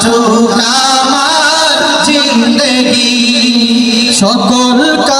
কাটুক আমার জিন্দগি। সকল কাজে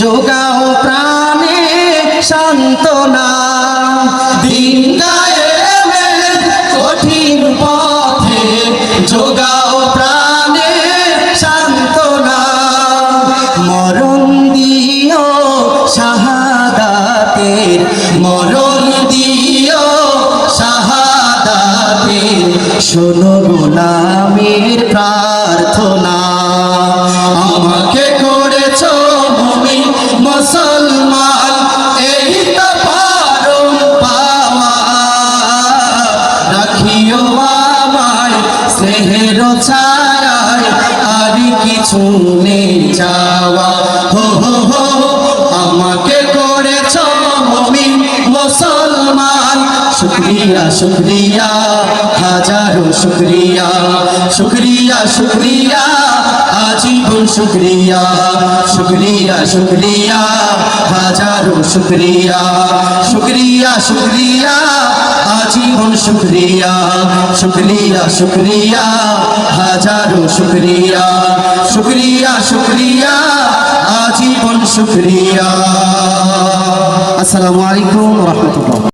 যোগাও প্রাণে সান্ত্বনা। দিন কঠিন পথে যোগাও প্রাণে সান্ত্বনা। মরণ দিও শাহাদাতের, মরণ দিও শাহাদাতের। শোনো গোলামের প্রার্থনা। ছায়ায় আর কিছু নেই চাওয়া হো হো হো, আমাকে করেছ মমিন মুসলমান। শুক্রিয়া শুক্রিয়া, হাজারো শুক্রিয়া শুক্রিয়া শুক্রিয়া। শুক্রিয়া শুক্রিয়া শুক্রিয়া, হাজারো শুক্রিয়া শুক্রিয়া শুক্রিয়া, আজীবন শুক্রিয়া শুক্রিয়া শুক্রিয়া, হাজারো শুক্রিয়া শুক্রিয়া শুক্রিয়া, আজীবন শুক্রিয়া। আসসালামু আলাইকুম রহমতুল্লাহ।